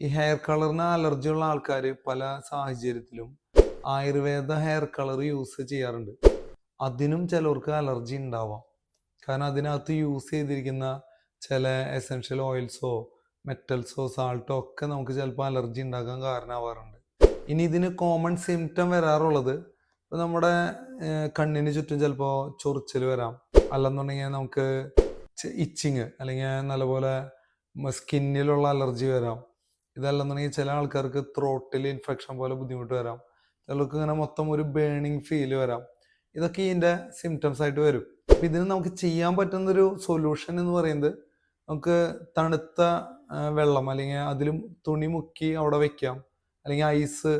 ഈ ഹെയർ കളറിന് അലർജി ഉള്ള ആൾക്കാർ പല സാഹചര്യത്തിലും ആയുർവേദ ഹെയർ കളർ യൂസ് ചെയ്യാറുണ്ട്. അതിനും ചിലർക്ക് അലർജി ഉണ്ടാവാം. കാരണം അതിനകത്ത് യൂസ് ചെയ്തിരിക്കുന്ന ചില എസൻഷ്യൽ ഓയിൽസോ മെറ്റൽസോ സാൾട്ടോ ഒക്കെ നമുക്ക് ചിലപ്പോൾ അലർജി ഉണ്ടാക്കാൻ കാരണമാവാറുണ്ട്. ഇനി ഇതിന് കോമൺ സിംറ്റം വരാറുള്ളത് നമ്മുടെ കണ്ണിന് ചുറ്റും ചിലപ്പോൾ ചൊറിച്ചിൽ വരാം. അല്ലെന്നുണ്ടെങ്കിൽ നമുക്ക് ഇച്ചിങ് അല്ലെങ്കിൽ നല്ലപോലെ സ്കിന്നിലുള്ള അലർജി വരാം. ഇതല്ലെന്നുണ്ടെങ്കിൽ ചില ആൾക്കാർക്ക് ത്രോട്ടിൽ ഇൻഫെക്ഷൻ പോലെ ബുദ്ധിമുട്ട് വരാം. ചിലർക്ക് ഇങ്ങനെ മൊത്തം ഒരു ബേണിങ് ഫീൽ വരാം. ഇതൊക്കെ ഇതിന്റെ സിംറ്റംസ് ആയിട്ട് വരും. അപ്പം ഇതിന് നമുക്ക് ചെയ്യാൻ പറ്റുന്നൊരു സൊല്യൂഷൻ എന്ന് പറയുന്നത് നമുക്ക് തണുത്ത വെള്ളം അല്ലെങ്കിൽ അതിലും തുണി മുക്കി അവിടെ വെക്കാം. അല്ലെങ്കിൽ ഐസ്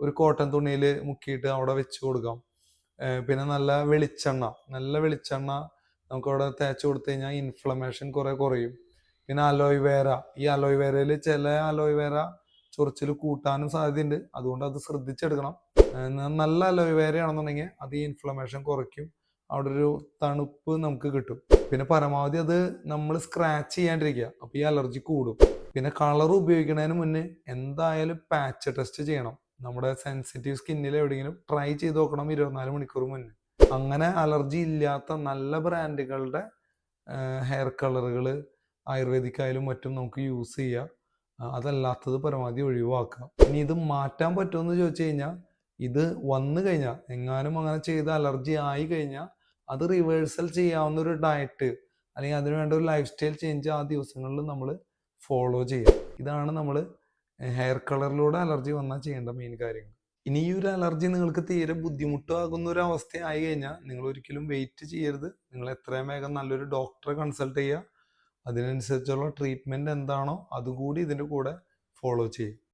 ഒരു കോട്ടൺ തുണിയിൽ മുക്കിയിട്ട് അവിടെ വെച്ച് കൊടുക്കാം. പിന്നെ നല്ല വെളിച്ചെണ്ണ നല്ല വെളിച്ചെണ്ണ നമുക്കവിടെ തേച്ച് കൊടുത്തു കഴിഞ്ഞാൽ ഇൻഫ്ലമേഷൻ കുറെ കുറയും. പിന്നെ അലോയ് വേര ഈ അലോയ് വേരയിൽ ചില അലോയ് വേര ചൊറിച്ചിൽ കൂട്ടാനും സാധ്യതയുണ്ട്. അതുകൊണ്ട് അത് ശ്രദ്ധിച്ചെടുക്കണം. നല്ല അലോയ് വേര ആണെന്നുണ്ടെങ്കിൽ അത് ഈ ഇൻഫ്ലമേഷൻ കുറയ്ക്കും. അവിടെ ഒരു തണുപ്പ് നമുക്ക് കിട്ടും. പിന്നെ പരമാവധി അത് നമ്മൾ സ്ക്രാച്ച് ചെയ്യാണ്ടിരിക്കുക. അപ്പോൾ ഈ അലർജി കൂടും. പിന്നെ കളർ ഉപയോഗിക്കുന്നതിന് മുന്നേ എന്തായാലും പാച്ച് ടെസ്റ്റ് ചെയ്യണം. നമ്മുടെ സെൻസിറ്റീവ് സ്കിന്നിൽ എവിടെയെങ്കിലും ട്രൈ ചെയ്ത് നോക്കണം ഇരുപത്തിനാല് മണിക്കൂർ മുന്നേ. അങ്ങനെ അലർജി ഇല്ലാത്ത നല്ല ബ്രാൻഡുകളുടെ ഹെയർ കളറുകൾ ആയുർവേദിക് ആയാലും മറ്റും നമുക്ക് യൂസ് ചെയ്യാം. അതല്ലാത്തത് പരമാവധി ഒഴിവാക്കാം. ഇനി ഇത് മാറ്റാൻ പറ്റുമെന്ന് ചോദിച്ചു കഴിഞ്ഞാൽ ഇത് വന്നു കഴിഞ്ഞാൽ എങ്ങാനും അങ്ങനെ ചെയ്ത് അലർജി ആയി കഴിഞ്ഞാൽ അത് റിവേഴ്സൽ ചെയ്യാവുന്ന ഒരു ഡയറ്റ് അല്ലെങ്കിൽ അതിന് വേണ്ട ഒരു ലൈഫ് സ്റ്റൈൽ ചേഞ്ച് ആ ദിവസങ്ങളിൽ നമ്മൾ ഫോളോ ചെയ്യുക ഇതാണ് നമ്മൾ ഹെയർ കളറിലൂടെ അലർജി വന്നാൽ ചെയ്യേണ്ട മെയിൻ കാര്യങ്ങൾ. ഇനി ഈ ഒരു അലർജി നിങ്ങൾക്ക് തീരെ ബുദ്ധിമുട്ടാകുന്ന ഒരു അവസ്ഥ ആയി കഴിഞ്ഞാൽ നിങ്ങൾ ഒരിക്കലും വെയിറ്റ് ചെയ്യരുത്. നിങ്ങൾ എത്രയും വേഗം നല്ലൊരു ഡോക്ടറെ കൺസൾട്ട് ചെയ്യുക അതിനനുസരിച്ചുള്ള ട്രീറ്റ്മെന്റ് എന്താണോ അതുകൂടി ഇതിന്റെ കൂടെ ഫോളോ ചെയ്യുക